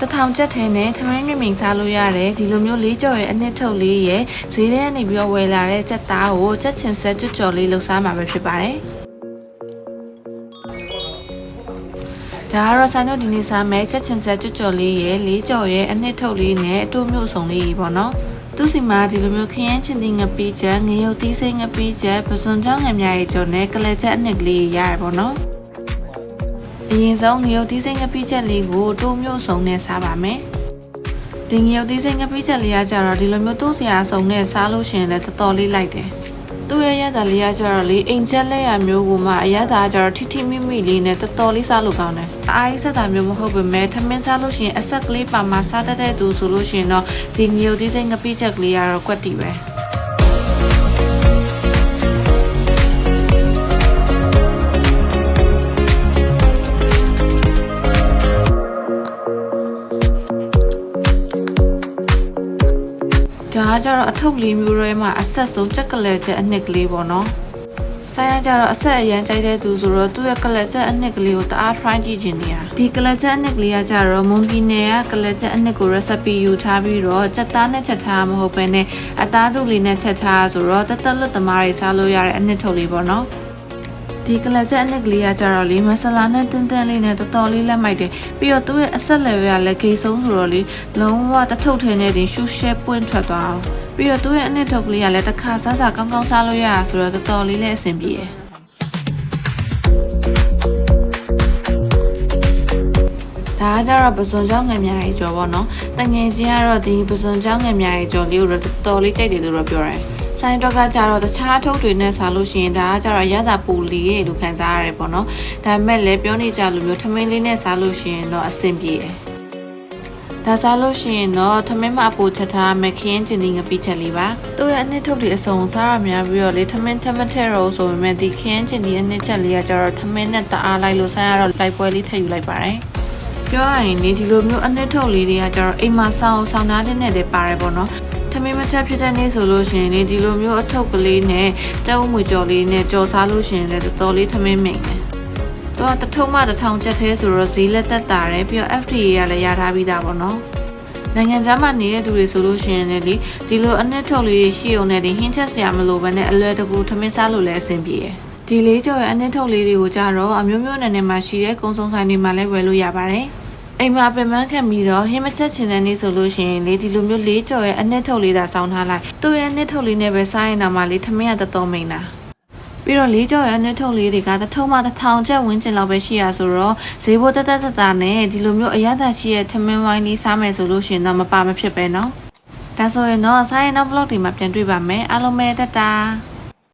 တထောင်ချက်ထဲနဲ့ထမင်းမြင့်မြင့်စားလို့ရတယ်ဒီလိုမျိုးလေးကြော်ရဲ့အနှစ်ထုတ်လေးရဲ့ဈေးထဲကနေပြီးတော့ဝယ်လာတဲ့ချက်သားကိုချက်ချင်ဆက်ကြွကြော်လေးလှူစားမှာပဲဖြစ်ပါတယ်ဒါကတော့ဆိုင်တို့ဒီနေ့စားမယ်ချက်ချင်ဆက်ကြွကြော်လေးရဲ့လေးကြော်ရဲ့အနှစ်ထုတ်လေးနဲ့အတူမျိုးစုံလေးကြီးပေါ့နော်သူစီမှာဒီလိုမျိုးခရမ်းချင်းတင်ငပီးချက်ငရုတ်သီးစိမ်းငပီးချက်ပစွန်ချောင်းငယ်များရဲ့ကြော်နဲ့ကလက်ချက်အနှစ်ကလေးရရပေါ့နော် အရင်ဆုံးငရုတ်သီးစိမ်းငပိချက်လေးကိုတိုးမျိုးစုံနဲ့စားပါမယ်။ဒီငရုတ်သီးစိမ်းငပိချက်လေးကကြတော့ဒီလိုမျိုးတိုးစရာစုံနဲ့စားလို့ရှရင်လည်းတော်တော်လေးလိုက်တယ်။သူ့ရဲ့ရတာလေးကကြတော့လေအိမ်ချက်လက်ရမျိုးကိုမှအရသာကြတော့ထိထိမိမိလေးနဲ့တော်တော်လေးစားလို့ကောင်းတယ်။အားကြီးဆက်တာမျိုးမဟုတ်ပေမဲ့ထမင်းစားလို့ရှရင်အဆက်ကလေးပါမှစားတတ်တဲ့သူဆိုလို့ရှရင်တော့ဒီငရုတ်သီးစိမ်းငပိချက်ကလေးကတော့ကွက်တီပဲ။ ဒါကကြတော့အထုပ်လေးမျိုးတွေမှာအဆက်ဆုံးချက်ကလက်ချက်အနှစ်ကလေးပေါ့နော်ဆိုင်ရကြတော့အဆက်အရန်ကြိုက်တဲ့သူဆိုတော့သူ့ရဲ့ကလက်ချက်အနှစ်ကလေးကိုတအား try ကြည့်ချင်နေတာဒီကလက်ချက်အနှစ်ကလေးကကြတော့မွန်ပြည်နယ်ကကလက်ချက်အနှစ်ကို recipe ယူထားပြီးတော့ချက်သားနဲ့ချက်ထားမဟုတ်ဘဲနဲ့အသားသူလေးနဲ့ချက်ထားဆိုတော့တက်တက်လွတ်သမားတွေစားလို့ရတဲ့အနှစ်ထုတ်လေးပေါ့နော် ဒီကလပ်ချက်အနစ်ကလေးကကြတော့လေမဆလာနဲ့တင်းတင်းလေးနဲ့တော်တော်လေးလက်မိုက်တယ်ပြီးတော့သူ့ရဲ့အဆက်လက်ရလည်းဂေဆုံးဆိုတော့လေလုံးဝတထုပ်ထဲနဲ့တင်ရှူရှဲပွင့်ထွက်သွားအောင်ပြီးတော့သူ့ရဲ့အနစ်ထုတ်ကလေးကလည်းတစ်ခါစားစားကောင်းကောင်းစားလို့ရတာဆိုတော့တော်တော်လေးလည်းအဆင်ပြေတယ်ဒါကကြတော့ပစွန်ချောင်းငယ်များကြီးကြော်ပေါ့နော်။တငယ်ချင်းကတော့ဒီပစွန်ချောင်းငယ်များကြီးကြော်လေးကိုတော့တော်တော်လေးကြိုက်တယ်လို့တော့ပြောတယ်။ ဆိုင်တော့ကကြတော့တခြားထုတ်တွေနဲ့စားလို့ရှိရင်ဒါကကြတော့ရတာပူလီရဲ့လို့ခံစားရတယ်ပေါ့နော်။ဒါပေမဲ့လည်းပြောနေကြလိုမျိုးထမင်းလေးနဲ့စားလို့ရှိရင်တော့အဆင်ပြေတယ်။ဒါစားလို့ရှိရင်တော့ထမင်းမအပူချက်ထားမယ်ခင်းကျင်ဒီငပိချက်လေးပါ။သူ့ရဲ့အနှစ်ထုတ်တွေအစုံစားရများပြီးတော့လေထမင်းထမထဲရောဆိုပေမဲ့ဒီခင်းကျင်ဒီအနှစ်ချက်လေးကကြတော့ထမင်းနဲ့တအားလိုက်လို့ဆိုင်ရတော့လိုက်ပွဲလေးထည့်ယူလိုက်ပါတယ်။ပြောရရင်လေဒီလိုမျိုးအနှစ်ထုတ်လေးတွေကကျတော့အိမ်မှာစောင်းဆောင်းသားတဲ့နဲ့တည်းပါတယ်ပေါ့နော် ထမင်းမချက်ဖြစ်တဲ့နေ့ဆိုလို့ရှိရင်လေဒီလိုမျိုးအထုပ်ကလေးနဲ့တုံးမွေကြော်လေးနဲ့ကြော်စားလို့ရှိရင်လည်းတော်တော်လေးထမင်းမိန်တယ်။တော့တထုံးမတစ်ထောင်ချက်သေးဆိုတော့ဈေးလက်သက်တာတယ်ပြီးတော့ FDA ကလည်းရထားပြီးသားပေါ့နော်။နိုင်ငံခြားမှာနေတဲ့သူတွေဆိုလို့ရှိရင်လည်းလေဒီလိုအနှစ်ထုတ်လေးတွေရှိအောင်နဲ့ဒီဟင်းချက်စရာမလိုဘဲနဲ့အလွယ်တကူထမင်းစားလို့လည်းအဆင်ပြေတယ်။ဒီလေးကြော်ရဲ့အနှစ်ထုတ်လေးတွေကိုကြတော့အမျိုးမျိုးနယ်နယ်မှာရှိတဲ့ကုန်းစုံဆိုင်တွေမှာလည်းဝယ်လို့ရပါတယ်။ အိမ်မှာပင်ပန်းခံပြီးတော့ဟင်းမချက်ချင်တဲ့နေ့ဆိုလို့ရှိရင်လေဒီလိုမျိုးလေးကြော်ရဲ့အနှစ်ထုတ်လေးသာစောင်းထားလိုက်သူ့ရဲ့အနှစ်ထုတ်လေးနဲ့ပဲစားရင်တော့မှလေထမင်းရတော်တော်မိန်တာပြီးတော့လေးကြော်ရဲ့အနှစ်ထုတ်လေးတွေကတစ်ထုံးမှတစ်ထောင်ကျပ်ဝန်းကျင်လောက်ပဲရှိရဆိုတော့ဈေးဘိုးတက်တက်တက်တာနဲ့ဒီလိုမျိုးအရသာရှိရဲ့ထမင်းဝိုင်းလေးစားမယ်ဆိုလို့ရှိရင်တော့မပါမဖြစ်ပဲเนาะဒါဆိုရင်တော့စားရင်နောက် vlog တွေမှာပြန်တွေ့ပါမယ်အားလုံးပဲတက်တာ